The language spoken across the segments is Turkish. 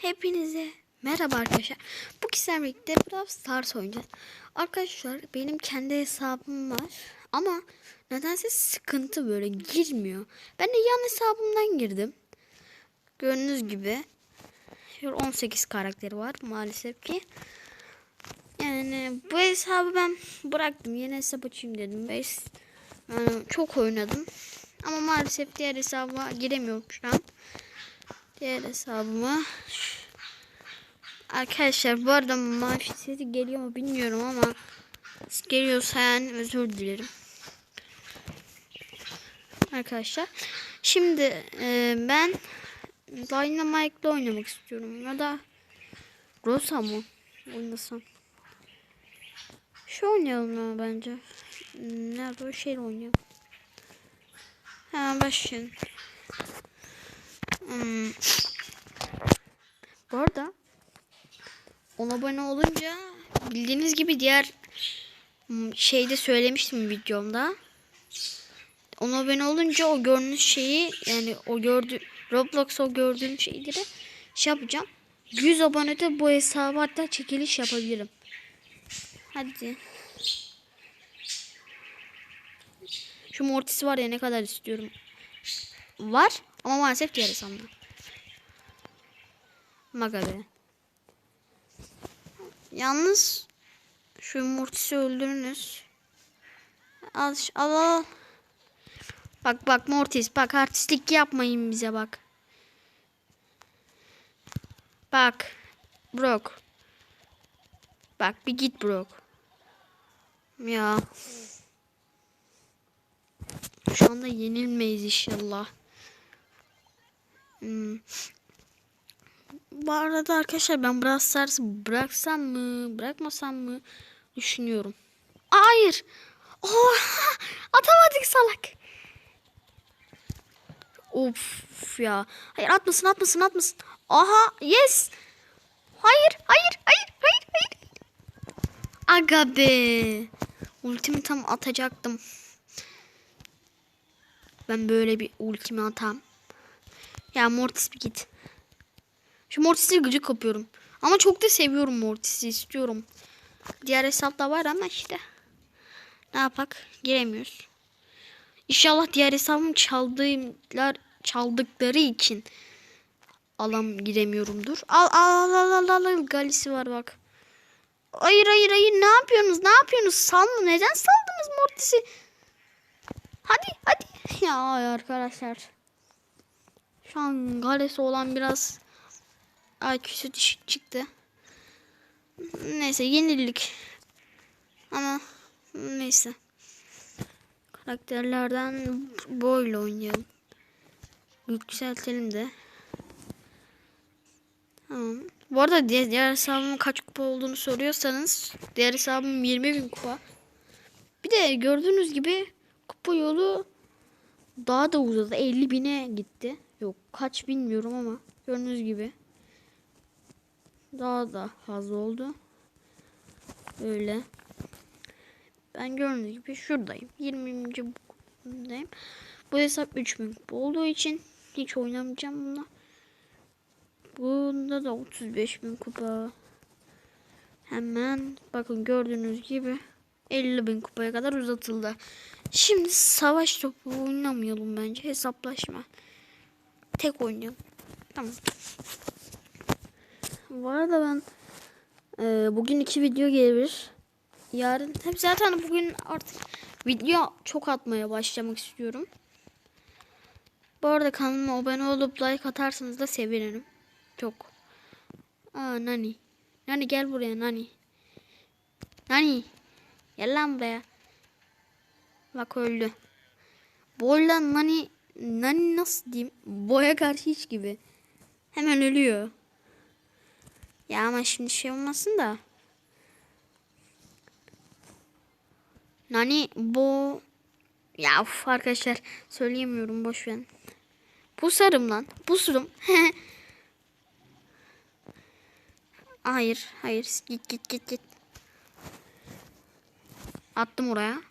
Hepinize merhaba arkadaşlar. Bu kişilerle birlikte Brawl Stars oynayacağız. Arkadaşlar benim kendi hesabım var. Ama nedense sıkıntı böyle girmiyor. Ben de yan hesabımdan girdim. Gördüğünüz gibi. Şöyle 18 karakteri var maalesef ki. Yani bu hesabı ben bıraktım. Yeni hesap açayım dedim. Ben yani çok oynadım. Ama maalesef diğer hesabıma giremiyorum şu an. Diğer hesabıma. Arkadaşlar bu arada mavi sesi geliyor mu bilmiyorum ama geliyorsa yani özür dilerim. Arkadaşlar. Şimdi e, ben Dynamite'la oynamak istiyorum. Ya da Rosa mı oynasam? Şu oynayalım ya bence. Nerede o şey oynayalım. Hemen başlayalım. Hmm. Bu arada 10 abone olunca bildiğiniz gibi diğer şeyde söylemiştim videomda. 10 abone olunca o gördüğünüz şeyi yani o gördü Roblox o gördüğüm şeyleri şey yapacağım. 100 abonede bu hesabı hatta çekiliş yapabilirim. Hadi. Şu Mortis var ya ne kadar istiyorum. Var ama maalesef diğer hesabımda. Maga be. Yalnız şu Mortis'i öldürünüz. Al, al al. Bak bak Mortis bak artistlik yapmayın bize bak. Bak. Brock. Bak bir git Brock. Ya. Şu anda yenilmeyiz inşallah. Hmm. Bu arada arkadaşlar ben Brawl Stars'ı bıraksam mı bırakmasam mı düşünüyorum. Hayır. Oha atamadık salak. Of ya. Hayır atmasın atmasın atmasın. Aha yes. Hayır hayır hayır hayır hayır. Aga be. Ultimi tam atacaktım. Ben böyle bir ultimi atam. Ya Mortis bir git. Şu Mortis'i gıcık kapıyorum. Ama çok da seviyorum Mortis'i istiyorum. Diğer hesapta var ama işte. Ne yapak? Giremiyoruz. İnşallah diğer hesabım çaldığımlar çaldıkları için alam giremiyorumdur. Al al al al al al Galisi var bak. Hayır hayır hayır ne yapıyorsunuz? Ne yapıyorsunuz? Salma neden saldınız Mortis'i? Hadi hadi. Ya arkadaşlar. Şu an galesi olan biraz IQ'su düşük çıktı. Neyse yenildik. Ama neyse. Karakterlerden boyla oynayalım. Yükseltelim de. Tamam. Bu arada diğer, diğer hesabımın kaç kupa olduğunu soruyorsanız diğer hesabım 20 bin kupa. Bir de gördüğünüz gibi kupa yolu daha da uzadı. 50 bine gitti. Yok kaç bilmiyorum ama gördüğünüz gibi daha da fazla oldu. Öyle. Ben gördüğünüz gibi şuradayım. 20. bundayım. Bu hesap 3000 kupa olduğu için hiç oynamayacağım bununla. Bunda da 35 bin kupa. Hemen bakın gördüğünüz gibi 50 bin kupaya kadar uzatıldı. Şimdi savaş topu oynamayalım bence. Hesaplaşma. Tek oynayalım. Tamam. Bu arada ben e, bugün iki video gelir. Yarın hep zaten bugün artık video çok atmaya başlamak istiyorum. Bu arada kanalıma abone olup like atarsanız da sevinirim. Çok. Aa Nani. Nani gel buraya Nani. Nani. Gel lan buraya. Bak öldü. Boyla Nani. Nani nasıl diyeyim? Boya karşı hiç gibi. Hemen ölüyor. Ya ama şimdi şey olmasın da. Nani bu ya uf, arkadaşlar söyleyemiyorum boş verin. Pusarım lan. Pusurum. hayır, hayır. Git git git git. Attım oraya.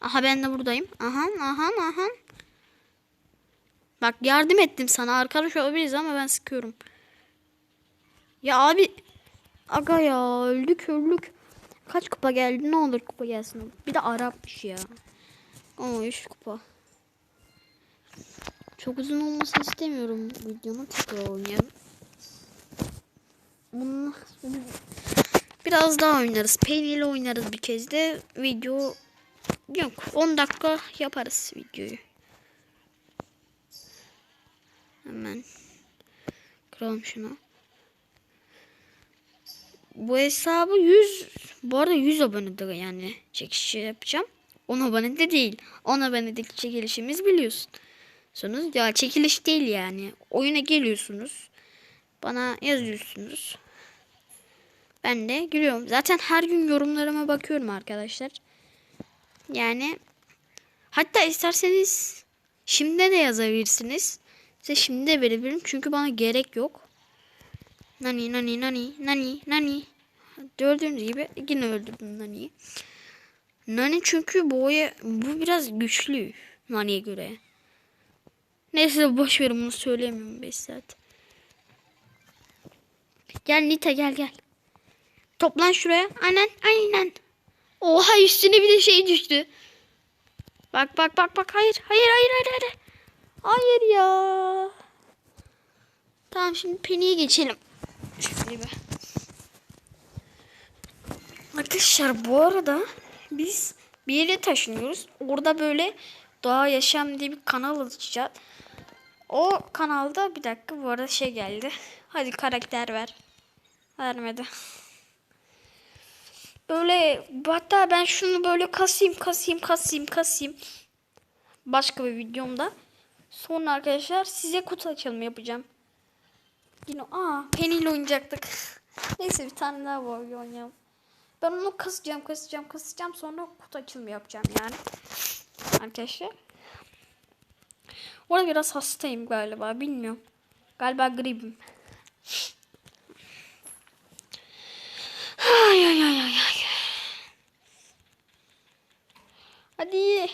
Aha ben de buradayım. Aha aha aha. Bak yardım ettim sana. Arkadaş olabiliriz ama ben sıkıyorum. Ya abi. Aga ya öldük öldük. Kaç kupa geldi ne olur kupa gelsin. Bir de Arapmış ya. Ama 3 kupa. Çok uzun olmasını istemiyorum videonun tekrar oynayalım. Bunu biraz daha oynarız. Peynirle oynarız bir kez de. Video yok. 10 dakika yaparız videoyu. Hemen kıralım şunu. Bu hesabı 100 bu arada 100 abonede yani çekişi yapacağım. 10 abonede değil. 10 abonedeki çekilişimiz biliyorsun. Sonuz ya çekiliş değil yani. Oyuna geliyorsunuz. Bana yazıyorsunuz. Ben de gülüyorum. Zaten her gün yorumlarıma bakıyorum arkadaşlar. Yani hatta isterseniz şimdi de yazabilirsiniz. Size şimdi de verebilirim. Çünkü bana gerek yok. Nani nani nani nani nani. Gördüğünüz gibi yine öldürdüm Nani'yi. Nani çünkü bu oya, bu biraz güçlü Nani'ye göre. Neyse boş verin bunu söyleyemiyorum 5 saat. Gel Nita gel gel. Toplan şuraya. Aynen aynen. Oha üstüne bir de şey düştü. Bak bak bak bak hayır hayır hayır hayır hayır. Hayır ya. Tamam şimdi Penny'e geçelim. Şöyle bir. Arkadaşlar bu arada biz bir yere taşınıyoruz. Orada böyle doğa yaşam diye bir kanal açacağız. O kanalda bir dakika bu arada şey geldi. Hadi karakter ver. Vermedi. Böyle hatta ben şunu böyle kasayım kasayım kasayım kasayım. Başka bir videomda. Sonra arkadaşlar size kutu açılımı yapacağım. Yine aa Penny ile oynayacaktık. Neyse bir tane daha var oynayalım. Ben onu kasacağım kasacağım kasacağım sonra kutu açılımı yapacağım yani. Arkadaşlar. Orada biraz hastayım galiba bilmiyorum. Galiba gripim. Ay ay ay ay ay. Hadi.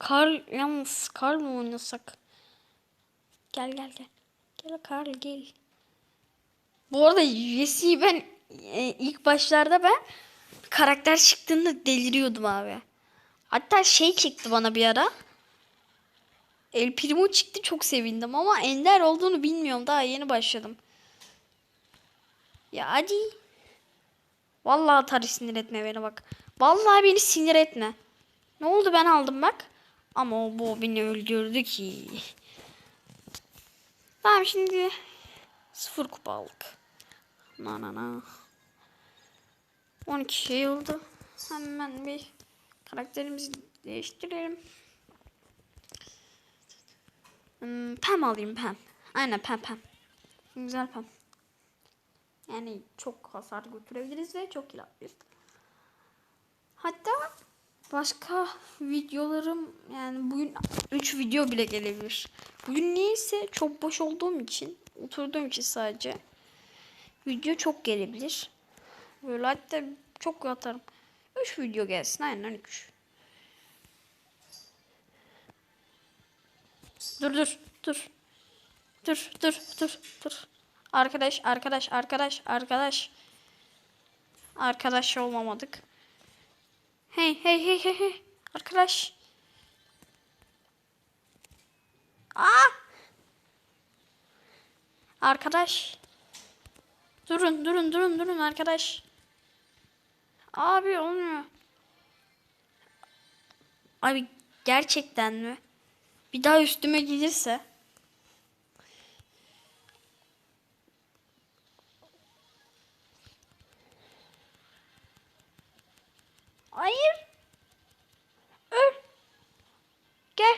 Karl yalnız Karl mı oynasak? Gel gel gel. Gel Karl gel. Bu arada USC'yi ben e, ilk başlarda ben karakter çıktığında deliriyordum abi. Hatta şey çıktı bana bir ara. El Primo çıktı çok sevindim ama Ender olduğunu bilmiyorum daha yeni başladım. Ya hadi. Vallahi Atari sinir etme beni bak. Vallahi beni sinir etme. Ne oldu ben aldım bak. Ama o bu beni öldürdü ki. Tamam şimdi sıfır kupa aldık. Na na na. 12 şey oldu. Hemen bir karakterimizi değiştirelim. Hmm, pem alayım pem. Aynen pem pem. Güzel pem. Yani çok hasar götürebiliriz ve çok kill. Hatta başka videolarım yani bugün 3 video bile gelebilir. Bugün niyeyse çok boş olduğum için oturduğum için sadece video çok gelebilir. Böyle hatta çok atarım. 3 video gelsin aynen 3. Dur dur dur. Dur dur dur dur. Arkadaş arkadaş arkadaş arkadaş. Arkadaş olmamadık. Hey hey hey hey hey. Arkadaş. Aa! Arkadaş. Durun durun durun durun arkadaş. Abi olmuyor. Abi gerçekten mi? Bir daha üstüme gelirse. Hayır. Öl. Gel.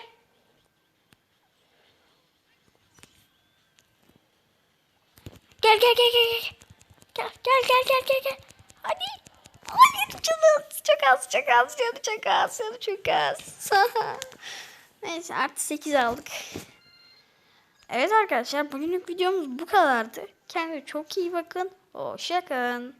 Gel gel gel gel gel. Gel gel gel gel gel gel. Hadi. Hayır canım. Çok az çok az canım çok az canım çok az. Neyse artı 8 aldık. Evet arkadaşlar bugünlük videomuz bu kadardı. Kendinize çok iyi bakın. Hoşçakalın.